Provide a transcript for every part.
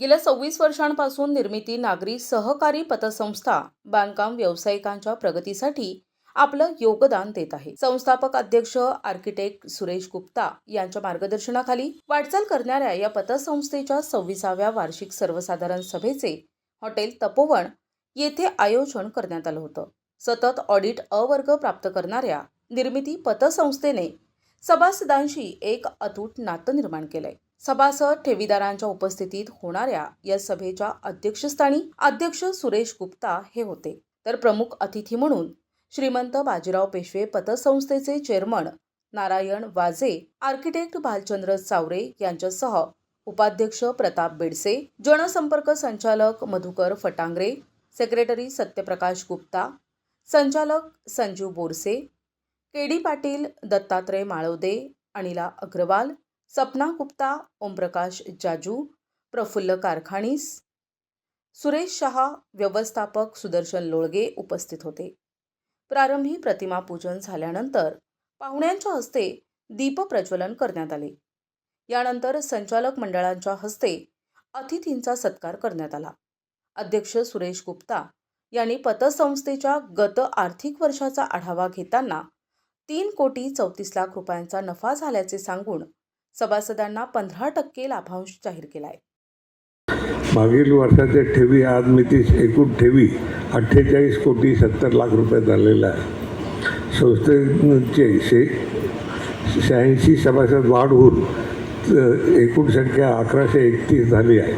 गेल्या सव्वीस वर्षांपासून निर्मिती नागरी सहकारी पतसंस्था बांधकाम व्यावसायिकांच्या प्रगतीसाठी आपलं योगदान देत आहे. संस्थापक अध्यक्ष आर्किटेक्ट सुरेश गुप्ता यांच्या मार्गदर्शनाखाली वाटचाल करणाऱ्या या पतसंस्थेच्या सव्वीसाव्या वार्षिक सर्वसाधारण सभेचे हॉटेल तपोवन येथे आयोजन करण्यात आलं होतं. सतत ऑडिट अवर्ग प्राप्त करणाऱ्या निर्मिती पतसंस्थेने सभासदांशी एक अतूट नातं निर्माण केलंय. सभासद ठेवीदारांच्या उपस्थितीत होणाऱ्या या सभेच्या अध्यक्षस्थानी अध्यक्ष सुरेश गुप्ता हे होते. तर प्रमुख अतिथी म्हणून श्रीमंत बाजीराव पेशवे पतसंस्थेचे चेअरमन नारायण वाजे आर्किटेक्ट भालचंद्र चावरे यांच्यासह उपाध्यक्ष प्रताप बेडसे जनसंपर्क संचालक मधुकर फटांगरे सेक्रेटरी सत्यप्रकाश गुप्ता संचालक संजीव बोरसे के डी पाटील दत्तात्रय माळवदे अनिला अग्रवाल सपना गुप्ता ओमप्रकाश जाजू प्रफुल्ल कारखानीस सुरेश शहा व्यवस्थापक सुदर्शन लोळगे उपस्थित होते. प्रारंभी प्रतिमा पूजन झाल्यानंतर पाहुण्यांच्या हस्ते दीपप्रज्वलन करण्यात आले. यानंतर संचालक मंडळांच्या हस्ते अतिथींचा सत्कार करण्यात आला. अध्यक्ष सुरेश गुप्ता यांनी पतसंस्थेच्या गत आर्थिक वर्षाचा आढावा घेताना तीन कोटी चौतीस लाख रुपयांचा नफा झाल्याचे सांगून सभासदांना पंधरा टक्के लाभांश जाहीर केला आहे मागील वर्षाच्या ठेवी आज मितीस एकूण ठेवी अठ्ठेचाळीस कोटी सत्तर लाख रुपये झालेला आहे. संस्थेचे शे शहाऐंशी सभासद वाढ होऊन एकूण संख्या अकराशे एकतीस झाली आहे.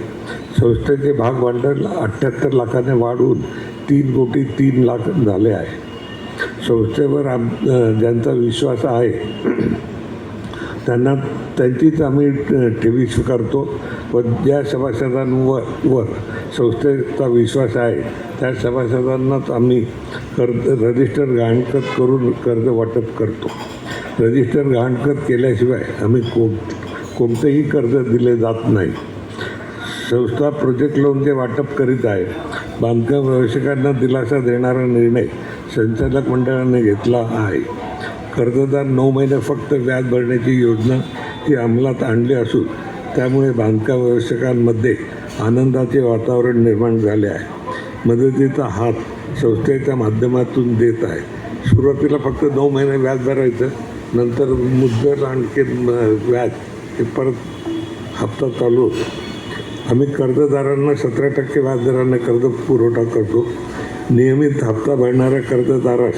संस्थेचे भाग भांडवल अठ्ठ्याहत्तर लाखाने वाढून तीन कोटी तीन लाख झाले आहे. संस्थेवर आम ज्यांचा विश्वास आहे त्यांना त्यांचीच आम्ही ठेवी स्वीकारतो. व ज्या सभासदांवर वर संस्थेचा विश्वास आहे त्या सभासदांनाच आम्ही कर्ज रजिस्टर गहाणखत करून कर्ज वाटप करतो. रजिस्टर गहाणखत केल्याशिवाय आम्ही कोण कोणतेही कर्ज दिले जात नाही. संस्था प्रोजेक्ट लोनचे वाटप करीत आहे बांधकाम व्यावसायिकांना दिलासा देणारा निर्णय संचालक मंडळाने घेतला आहे. कर्जदार नऊ महिने फक्त व्याज भरण्याची योजना ही अंमलात आणली असून त्यामुळे बांधकाम व्यावसायिकांमध्ये आनंदाचे वातावरण निर्माण झाले आहे. मदतीचा हात संस्थेच्या माध्यमातून देत आहे. सुरुवातीला फक्त नऊ महिने व्याज भरायचं नंतर मुद्दल आणखी व्याज हे परत हप्ता चालू होतो. आम्ही कर्जदारांना सतरा टक्के व्याजदराने कर्ज पुरवठा करतो. नियमित हप्ता भरणाऱ्या कर्जदारास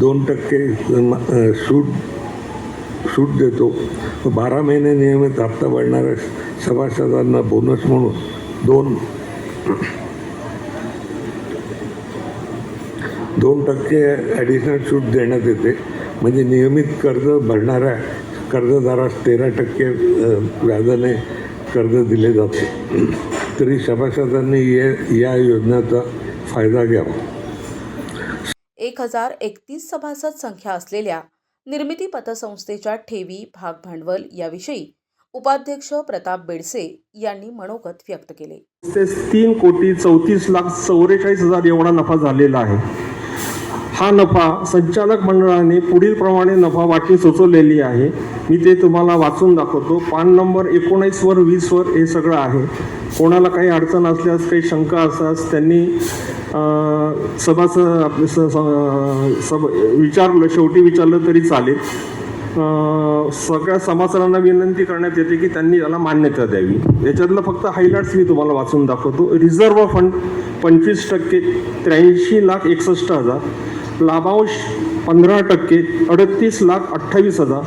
दोन टक्के सूट सूट देतो. बारा महिने नियमित हप्ता भरणाऱ्या सभासदांना बोनस म्हणून दोन दोन टक्के ॲडिशनल सूट देण्यात येते. म्हणजे नियमित कर्ज भरणाऱ्या कर्जदारास तेरा टक्के व्याजाने कर्ज दिले जाते. तरी सभासदांनी या योजनेचा फायदा घ्यावा. एक हजार एकतीस सभासद संख्या असलेल्या निर्मिती पतसंस्थेच्या ठेवी भाग भांडवल याविषयी उपाध्यक्ष प्रताप बेडसे यांनी मनोगत व्यक्त केले. तीन कोटी चौतीस लाख चौवेचाळीस हजार एवढा नफा झालेला आहे. हा नफा संचालक मंडळाने पुढील प्रमाणे नफा वाटणी सुचवलेली आहे. मी ते तुम्हाला वाचून दाखवतो. पान नंबर एकोणीसवर वीसवर हे सगळं आहे. कोणाला काही अडचण असल्यास काही शंका असल्यास त्यांनी सभाचं आपलं स सब विचारलं शेवटी विचारलं तरी चालेल. सगळ्या समाचारांना विनंती करण्यात येते की त्यांनी याला मान्यता द्यावी. याच्यातलं फक्त हायलाइट्स मी तुम्हाला वाचून दाखवतो. रिझर्व्ह फंड पंचवीस टक्के त्र्याऐंशी लाख एकसष्ट हजार लाभांश पंधरा टक्के अडतीस लाख अठ्ठावीस हजार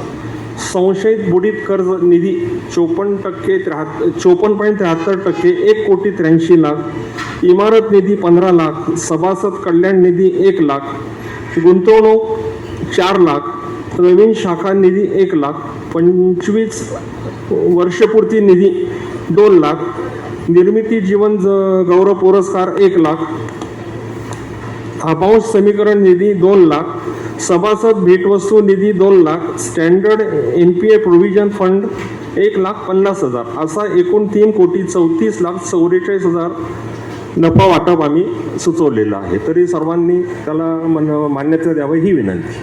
संशयित बुडीत कर्ज निधी चोपन्न टक्के त्र्याहत्तर चोपन्न पॉईंट त्र्याहत्तर टक्के एक कोटी त्र्याऐंशी लाख. इमारत निधी पंधरा लाख. सभासद कल्याण निधी एक लाख. गुंतवणूक चार लाख. नवीन शाखा निधी एक लाख. पंचवीस वर्षपूर्ती निधी दोन लाख. निर्मिती जीवन ज- गौरव पुरस्कार एक लाख. अपाऊंट समीकरण निधी दोन लाख. सभासद भेटवस्तू निधी दोन lakh standard N P A provision fund एक लाख पन्नास हजार असा एकूण तीन कोटी चौतीस लाख चौवेचाळीस हजार नफा वाटप आम्ही सुचवलेलं आहे. तरी सर्वांनी त्याला मन मान्यता द्यावं ही विनंती.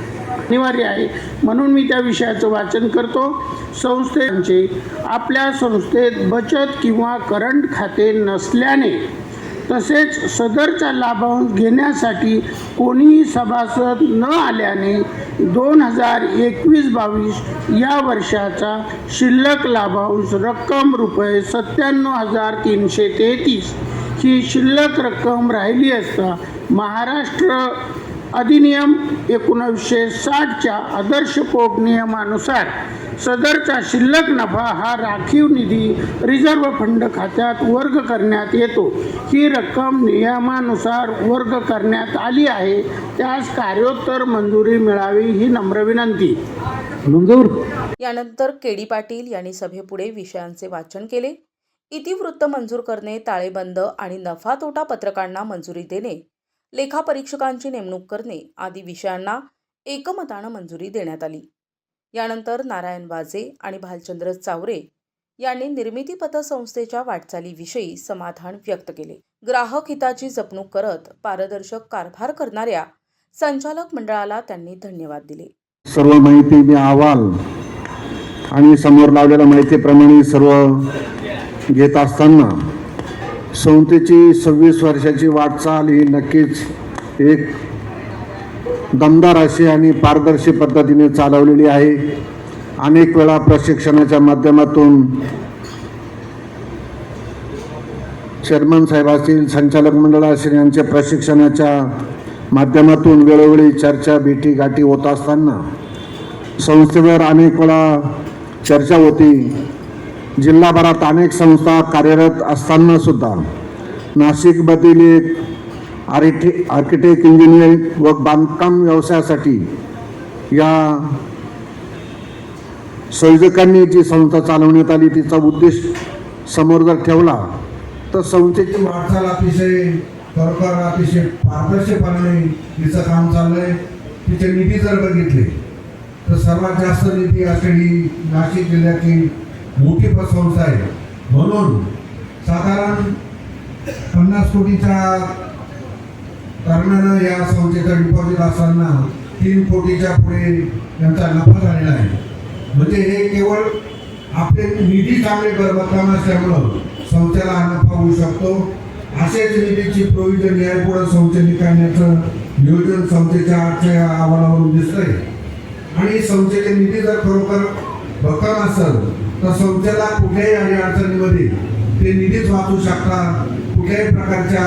अनिवार्य आहे. म्हणून मी त्या विषयाचं वाचन करतो. संस्थेचे आपल्या संस्थेत बचत किंवा करंट खाते नसल्याने तसेच सदरचा लाभांश घेण्यासाठी कोणीही सभासद न आल्याने दोन हजार एकवीस बावीस या वर्षाचा शिल्लक लाभांश रक्कम रुपये सत्त्याण्णव हजार तीनशे तेहतीस ही शिल्लक रक्कम राहिली असता महाराष्ट्र अधिनियम एकोणीसशे साठच्या आदर्श पोट नियमानुसार सदरचा शिल्लक नफा हा राखीव निधी रिझर्व्ह फंड खात्यात वर्ग करण्यात येतो. ही रक्कम नियमानुसार वर्ग करण्यात आली आहे. त्यास कार्योत्तर मंजुरी मिळावी ही नम्र विनंती. यानंतर के डी पाटील यांनी सभेपुढे विषयांचे वाचन केले. इतिवृत्त मंजूर करणे ताळेबंद आणि नफा तोटा पत्रकांना मंजुरी देणे लेखापरीक्षकांची नेमणूक करणे आदी विषयांना एकमतानं मंजुरी देण्यात आली. यानंतर नारायण वाजे आणि भालचंद्र चावरे यांनी निर्मिती पतसंस्थेच्या वाटचालीविषयी समाधान व्यक्त केले. ग्राहक हिताची जपणूक करत पारदर्शक कारभार करणाऱ्या संचालक मंडळाला त्यांनी धन्यवाद दिले. सर्व माहिती मी अहवाल आणि समोर लावलेल्या माहितीप्रमाणे सर्व घेत असताना संस्थेची सव्वीस वर्षाची वाटचाल ही नक्कीच एक दमदार अशी आणि पारदर्शी पद्धतीने चालवलेली आहे. अनेक वेळा प्रशिक्षणाच्या माध्यमातून चेअरमन साहेब असतील संचालक मंडळ असतील यांच्या प्रशिक्षणाच्या माध्यमातून वेळोवेळी चर्चा भेटी गाठी होत असताना संस्थेवर अनेक वेळा चर्चा होती. जिल्हाभरात अनेक संस्था कार्यरत असताना सुद्धा नाशिकमधील एक आर्किटे आर्किटेक्ट इंजिनियर व बांधकाम व्यवसायासाठी या संयोजकांनी जी संस्था चालवण्यात आली तिचा उद्देश समोर जर ठेवला तर संस्थेची वाटचाल अतिशय खरोखर अतिशय पारदर्शकपणाने तिचं काम चाललं आहे तिचे निधी जर बघितले तर सर्वात जास्त निधी असलेली नाशिक जिल्ह्यातील मोठी प्रशंसा आहे. म्हणून साधारण पन्नास कोटीच्या दरम्यान या संस्थेचा डिपॉझिट असताना तीन कोटीच्या पुढे यांचा नफा झालेला आहे. म्हणजे हे केवळ आपले निधी चांगले भरभक्कम असल्यामुळं संस्थेला हा नफा होऊ शकतो. असेच निधीची प्रोविजन यापुढे संस्थेने करण्याचं नियोजन संस्थेच्या आजच्या अहवालावरून दिसतंय. आणि संस्थेचे निधी जर खरोखर भक्कम असेल तर संस्थेला कुठल्याही आणि अडचणीमध्ये ते निधीच वाचू शकतात. कुठल्याही प्रकारच्या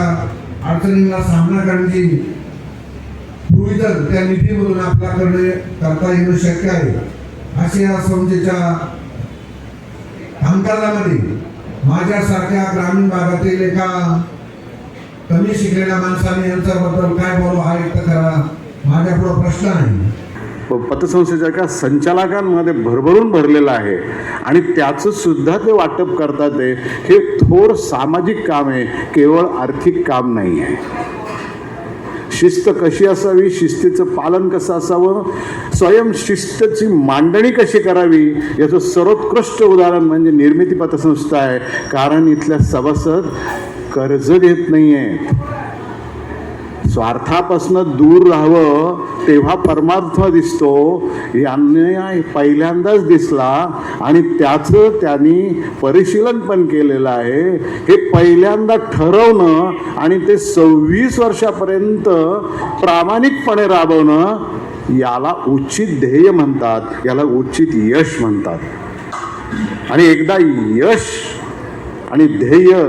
अडचणींना सामना करण्याची प्रोव्हिजन त्या निधीमधून आपल्याकडे करता येणं शक्य आहे. असे या संस्थेच्या कामकाजामध्ये माझ्यासारख्या ग्रामीण भागातील एका कमी शिकलेल्या माणसाने यांच्याबद्दल काय बोलू हा व्यक्त करा माझ्यापुढं प्रश्न आहे पतसंस्थेच्या का संचालकांमध्ये भरभरून भरलेलं आहे. आणि त्याचं सुद्धा ते वाटप करतात आहे. हे थोर सामाजिक काम आहे. केवळ आर्थिक काम नाही आहे. शिस्त कशी असावी? शिस्तीचं पालन कसं असावं? स्वयंशिस्तची मांडणी कशी करावी? याचं सर्वोत्कृष्ट उदाहरण म्हणजे निर्मिती पतसंस्था आहे. कारण इथल्या सभासद कर्ज घेत नाही आहेत स्वार्थापासून दूर राहावं तेव्हा परमार्थ दिसतो. यांना पहिल्यांदाच दिसला आणि त्याचं त्यांनी परिशीलन पण केलेलं आहे. हे पहिल्यांदा ठरवणं आणि ते सव्वीस वर्षापर्यंत प्रामाणिकपणे राबवणं याला उचित ध्येय म्हणतात. याला उचित यश म्हणतात. आणि एकदा यश आणि ध्येय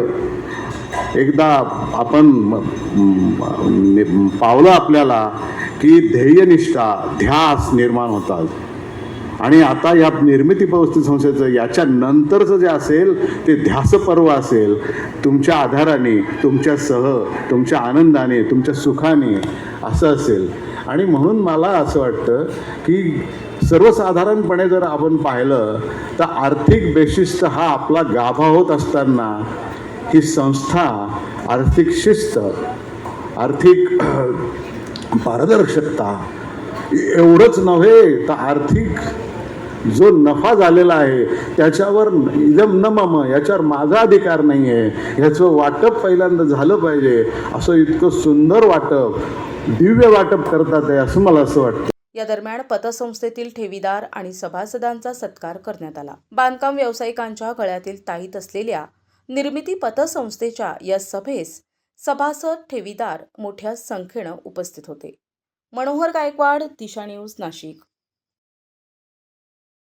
एकदा आपण म- पावलं आपल्याला की ध्येयनिष्ठा ध्यास निर्माण होतात. आणि आता या निर्मिती पवस्थित संस्थेचं याच्या नंतरचं जे असेल ते ध्यास पर्व असेल तुमच्या आधाराने तुमच्या सह तुमच्या आनंदाने तुमच्या सुखाने असं असेल. आणि म्हणून मला असं वाटतं की सर्वसाधारणपणे जर आपण पाहिलं तर आर्थिक बेशिस्त हा आपला गाभा होत असताना ही संस्था आर्थिक शिस्त आर्थिक पारदर्शकता एवढंच नव्हे तर आर्थिक जो नफा झालेला आहे त्याच्यावर इदम न मम याच्यावर माझा अधिकार नाही आहे ह्याचं वाटप पहिल्यांदा झालं पाहिजे. असं इतकं सुंदर वाटप दिव्य वाटप करतात आहे असं मला असं वाटतं. या दरम्यान पतसंस्थेतील ठेवीदार आणि सभासदांचा सत्कार करण्यात आला. बांधकाम व्यावसायिकांच्या गळ्यातील ताईत असलेल्या निर्मिती पतसंस्थेच्या या सभेस सभासद ठेवीदार मोठ्या संख्येनं उपस्थित होते. मनोहर गायकवाड दिशा न्यूज नाशिक.